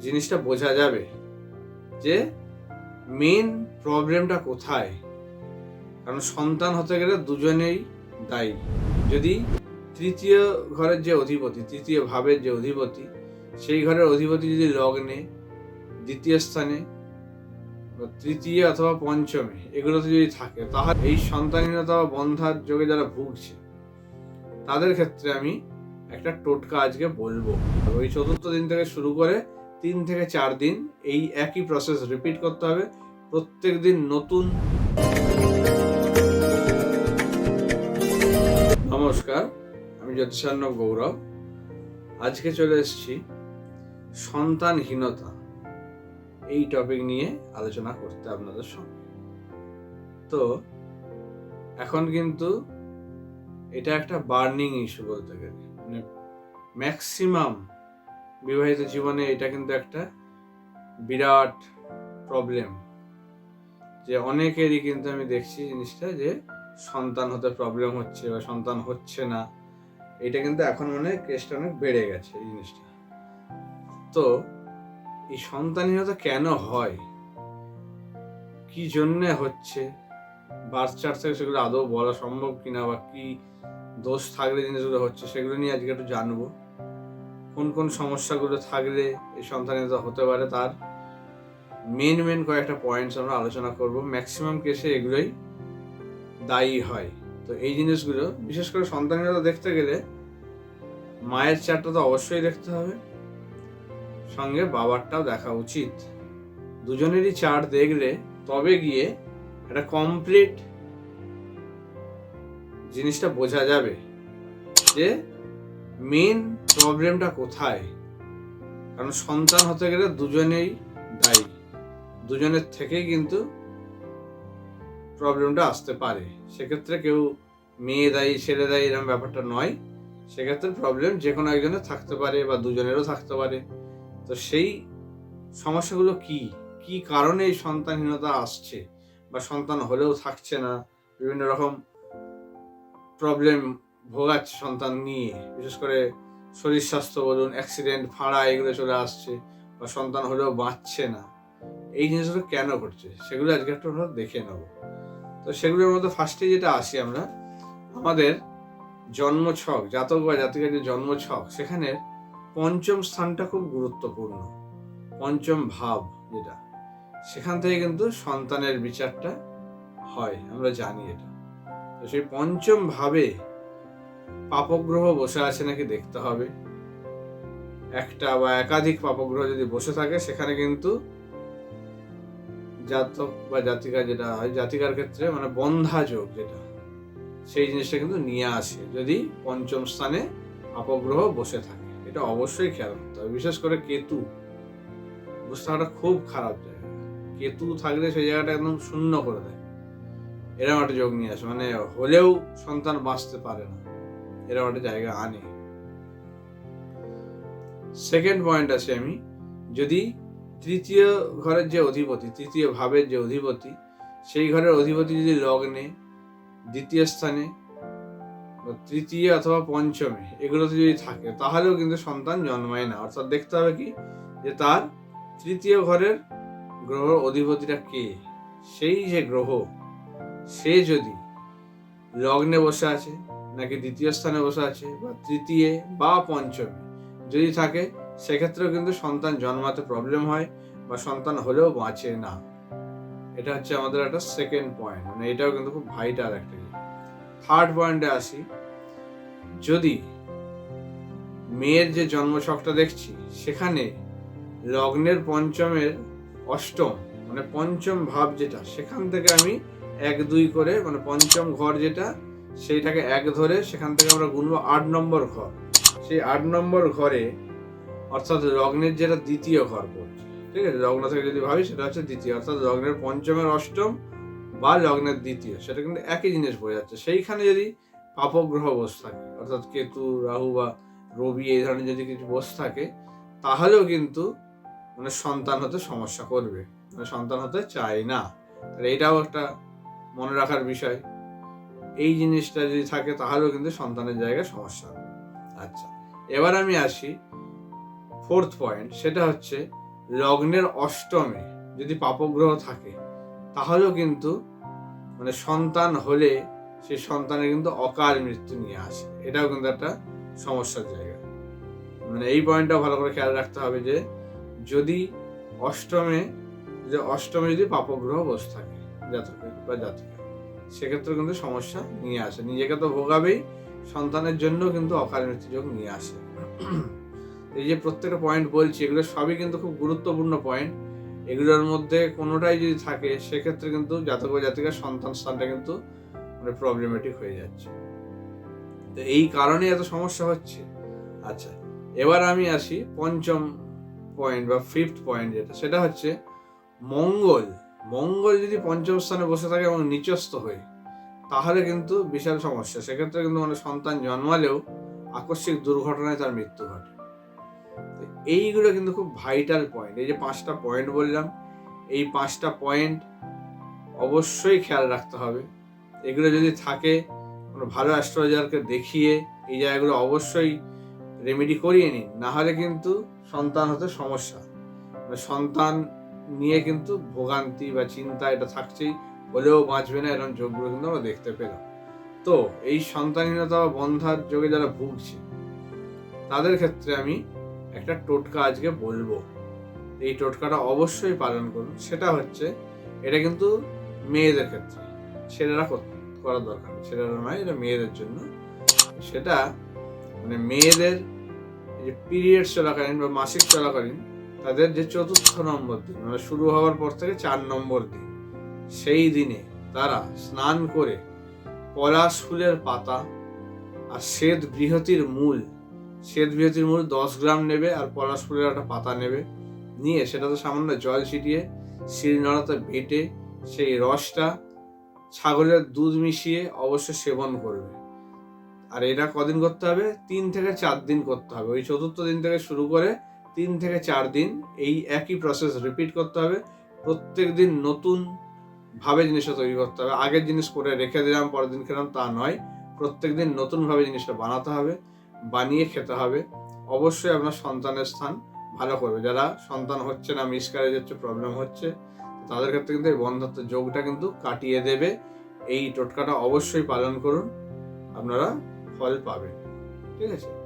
জিনিসটা বোঝা যাবে যে মেন প্রবলেমটা কোথায়? কারণ সন্তান হতে গেলে দুজনেই দায়ী। যদি তৃতীয় ঘরের যে অধিপতি, তৃতীয় ভাবের যে অধিপতি, সেই ঘরের অধিপতি যদি লগ্নে, দ্বিতীয় স্থানে তৃতীয় অথবা পঞ্চমে, এগুলোতে যদি থাকে, তাহলে এই সন্তানহীনতা বা বন্ধার যোগে যারা ভুগছে, তাদের ক্ষেত্রে আমি একটা টোটকা আজকে বলব। ওই চতুর্থ দিন থেকে শুরু করে তিন থেকে চার দিন এই একই প্রসেস রিপিট করতে হবে। প্রত্যেক দিন নতুন। নমস্কার, আমি জ্যোতিষার্ণব গৌরব। আজকে চলে এসেছি সন্তানহীনতা। এই টপিক নিয়ে আলোচনা করতে আপনাদের সঙ্গে। তো, এখন কিন্তু এটা একটা বার্নিং ইস্যু বলতে গেলে। মানে ম্যাক্সিমাম বিবাহিত জীবনে এটা কিন্তু একটা বিরাট প্রবলেম যে অনেকেরই কিন্তু আমি দেখছি জিনিসটা যে সন্তান হতে প্রবলেম হচ্ছে বা সন্তান হচ্ছে না। এটা কিন্তু এখন মনে কেসটা অনেক বেড়ে গেছে এই জিনিসটা। তো এই সন্তানহীনতা কেন হয়? কি জন্যে হচ্ছে? বার্থ চার্ট থেকে সেগুলো আদৌ বলা সম্ভব কিনা বা কি দোষ থাকলে জিনিসগুলো হচ্ছে সেগুলো নিয়ে আজকে একটু জানব। কোন কোন সমস্যাগুলো থাকলে এই সন্তানহীনতা হতে পারে তার মেন মেন কয়েকটা পয়েন্টস আমরা আলোচনা করব। ম্যাক্সিমাম কেসে এগুলোই দায়ী হয়। তো এই জিনিসগুলো, বিশেষ করে সন্তানহীনতা দেখতে গেলে মায়ের চারটা তো অবশ্যই দেখতে হবে। সঙ্গে বাবারটাও দেখা উচিত। দুজনেরই চার্ট দেখলে তবে গিয়ে একটা কমপ্লিট জিনিসটা বোঝা যাবে যে মেন প্রবলেমটা কোথায়? কারণ সন্তান হতে গেলে দুজনেই দায়ী। দুজনের থেকেই কিন্তু প্রবলেমটা আসতে পারে। সেক্ষেত্রে কেউ মেয়ে দায়ী, ছেলে দায়ী এরকম ব্যাপারটা নয়। সেক্ষেত্রে প্রবলেম যে কোনো একজনের থাকতে পারে বা দুজনেরও থাকতে পারে। তো সেই সমস্যাগুলো কি? কি কারণে এই সন্তানহীনতা আসছে? বা সন্তান হলেও থাকছে না? বিভিন্ন রকম প্রবলেম ভোগাচ্ছে সন্তান নিয়ে, বিশেষ করে শরীর স্বাস্থ্য বলুন অ্যাক্সিডেন্ট ফাঁড়া, এগুলো চলে আসছে, বা সন্তান হলেও বাঁচছে না, এই জিনিসগুলো কেন ঘটছে? সেগুলো আজকে একটু আমরা দেখে নেব। তো সেগুলোর মধ্যে ফার্স্টে যেটা আসি আমরা, আমাদের জন্মছক, জাতক বা জাতিকার যে জন্মছক, সেখানে পঞ্চম স্থানটা খুব গুরুত্বপূর্ণ, পঞ্চম ভাব যেটা, সেখান থেকে কিন্তু সন্তানের বিচারটা হয়, আমরা জানি এটা। তো সেই পঞ্চম ভাবে পাপগ্রহ বসে আছে নাকি দেখতে হবে। একটা বা একাধিক পাপগ্রহ যদি বসে থাকে, সেখানে কিন্তু জাতক বা জাতিকা যেটা হয়, জাতিকার ক্ষেত্রে মানে বন্ধা যোগ যেটা, সেই জিনিসটা কিন্তু নিয়ে আসে যদি পঞ্চম স্থানে পাপগ্রহ বসে থাকে। এটা অবশ্যই খেয়াল করতে হবে, বিশেষ করে কেতু। অবস্থাটা খুব খারাপ জায়গা। কেতু থাকলে সেই জায়গাটা একদম শূন্য করে দেয়। এরকম একটা যোগ নিয়ে আসে মানে হলেও সন্তান বাঁচতে পারে না। এরকম একটা জায়গা আনে। সেকেন্ড পয়েন্ট আছে আমি, যদি তৃতীয় ঘরের যে অধিপতি, তৃতীয় ভাবের যে অধিপতি, সেই ঘরের অধিপতি যদি লগ্নে দ্বিতীয় স্থানে তৃতীয় অথবা পঞ্চমে এগুলোতে যদি থাকে, তাহলেও কিন্তু সন্তান জন্মায় না। অর্থাৎ দেখতে হবে কি? যে তার তৃতীয় ঘরের গ্রহ অধিপতিটা কে? সেই যে গ্রহ, সে যদি লগ্নে বসে আছে নাকি দ্বিতীয় স্থানে বসে আছে বা তৃতীয় বা পঞ্চমে। যদি থাকে, সেক্ষেত্রেও কিন্তু সন্তান জন্মাতে প্রবলেম হয় বা সন্তান হলেও বাঁচে না। এটা হচ্ছে আমাদের একটা সেকেন্ড পয়েন্ট মানে এটাও কিন্তু খুব ভাইটাল একটা থার্ড পয়েন্টে আসি, যদি মেয়ের যে জন্মছকটা দেখছি, সেখানে লগ্নের পঞ্চমের অষ্টম মানে পঞ্চম ভাব যেটা, সেখান থেকে আমি এক দুই করে মানে পঞ্চম ঘর যেটা সেইটাকে এক ধরে সেখান থেকে আমরা গুনবো আট নম্বর ঘর। সেই আট নম্বর ঘরে অর্থাৎ লগ্নের যেটা দ্বিতীয় ঘর পড়ছে, ঠিক আছে? লগ্ন থেকে যদি ভাবি সেটা হচ্ছে দ্বিতীয়, অর্থাৎ লগ্নের পঞ্চমের অষ্টম বা লগ্নের দ্বিতীয়, সেটা কিন্তু একই জিনিস বোঝা যাচ্ছে। সেইখানে যদি পাপগ্রহ বস থাকে, অর্থাৎ কেতু, রাহু বা রবি এই ধরনের যদি কিছু বস থাকে, তাহলেও কিন্তু মানে সন্তান হতে সমস্যা করবে মানে সন্তান হতে চায় না। তাহলে এইটাও একটা মনে রাখার বিষয়। এই জিনিসটা যদি থাকে, তাহলেও কিন্তু সন্তানের জায়গায় সমস্যা হবে। আচ্ছা এবার আমি আসি ফোর্থ পয়েন্ট সেটা হচ্ছে লগ্নের অষ্টমে যদি পাপগ্রহ থাকে, তাহলেও কিন্তু মানে সন্তান হলে সেই সন্তানের কিন্তু অকাল মৃত্যু নিয়ে আসে। এটাও কিন্তু একটা সমস্যার জায়গা। মানে এই পয়েন্টটা ভালো করে খেয়াল রাখতে হবে যে, যদি অষ্টমে, যে অষ্টমে যদি পাপগ্রহ বসে থাকে জাতকের বা জাতিকা সেক্ষেত্রে কিন্তু সমস্যা নিয়ে আসে। নিজেকে তো ভোগাবেই, সন্তানের জন্য কিন্তু অকাল মৃত্যু যোগ নিয়ে আসে। এই যে প্রত্যেকটা পয়েন্ট বলছি, এগুলো সবই কিন্তু খুব গুরুত্বপূর্ণ পয়েন্ট এগুলোর মধ্যে কোনোটাই যদি থাকে, সেক্ষেত্রে কিন্তু জাতক জাতিকার সন্তান স্থানটা কিন্তু মানে প্রবলেমেটিক হয়ে যাচ্ছে। তো এই কারণে এত সমস্যা হচ্ছে। আচ্ছা এবার আমি আসি পঞ্চম পয়েন্ট বা ফিফথ পয়েন্ট যেটা, সেটা হচ্ছে মঙ্গল। মঙ্গল যদি পঞ্চম স্থানে বসে থাকে এবং নিচস্থ হয়ে, তাহলে কিন্তু বিশাল সমস্যা। সেক্ষেত্রে কিন্তু মানে সন্তান জন্মালেও আকস্মিক দুর্ঘটনায় তার মৃত্যু ঘটে। এইগুলো কিন্তু খুব ভাইটাল পয়েন্ট এই যে পাঁচটা পয়েন্ট বললাম, এই পাঁচটা পয়েন্ট অবশ্যই খেয়াল রাখতে হবে। এগুলো যদি থাকে, কোনো ভালো অ্যাস্ট্রোলজারকে দেখিয়ে এই জায়গাগুলো অবশ্যই রেমেডি করিয়ে নিন। নাহলে কিন্তু সন্তান হতে সমস্যা। মানে সন্তান নিয়ে কিন্তু ভোগান্তি বা চিন্তা এটা থাকছেই, হলেও বাঁচবে না এরকম যোগগুলো কিন্তু আমরা দেখতে পেলাম। তো এই সন্তানহীনতা বা বন্ধার যোগে যারা ভুগছে, তাদের ক্ষেত্রে আমি একটা টোটকা আজকে বলব। এই টোটকাটা অবশ্যই পালন করুন। সেটা হচ্ছে, এটা কিন্তু মেয়েদের ক্ষেত্রে, ছেলেরা কর- দরকার ছেলেরা নয়, এটা মেয়েদের জন্য। সেটা মানে মেয়েদের যে পিরিয়ড চলাকালীন বা মাসিক চলাকালীন তাদের যে চতুর্থ নম্বর দিন মানে শুরু হওয়ার পর থেকে চার নম্বর দিন, সেই দিনে তারা স্নান করে পলাশ ফুলের পাতা আর শ্বেত বৃহতির মূল, শ্বেত বৃহতির মূল দশ গ্রাম নেবে আর পলাশ ফুলের একটা পাতা নেবে, নিয়ে সেটাতে সামান্য জল ছিটিয়ে শিলনোড়াতে বেটে সেই রসটা ছাগলের দুধ মিশিয়ে অবশ্য সেবন করবে। আর এটা কদিন করতে হবে? তিন থেকে চার দিন করতে হবে। ওই চতুর্থ দিন থেকে শুরু করে তিন থেকে চার দিন এই একই প্রসেস রিপিট করতে হবে। প্রত্যেক দিন নতুন ভাবে জিনিসটা তৈরি করতে হবে। আগের জিনিস করে রেখে দিলাম, পরের দিন খেলাম, তা নয়। প্রত্যেক দিন নতুনভাবে জিনিসটা বানাতে হবে, বানিয়ে খেতে হবে। অবশ্যই আপনার সন্তানের স্থান ভালো করবে। যারা সন্তান হচ্ছে না মিস মিসক্যারেজ হচ্ছে প্রবলেম হচ্ছে, তাদের ক্ষেত্রে কিন্তু এই বন্ধত্ব যোগটা কিন্তু কাটিয়ে দেবে। এই টোটকাটা অবশ্যই পালন করুন, আপনারা ফল পাবেন। ঠিক আছে?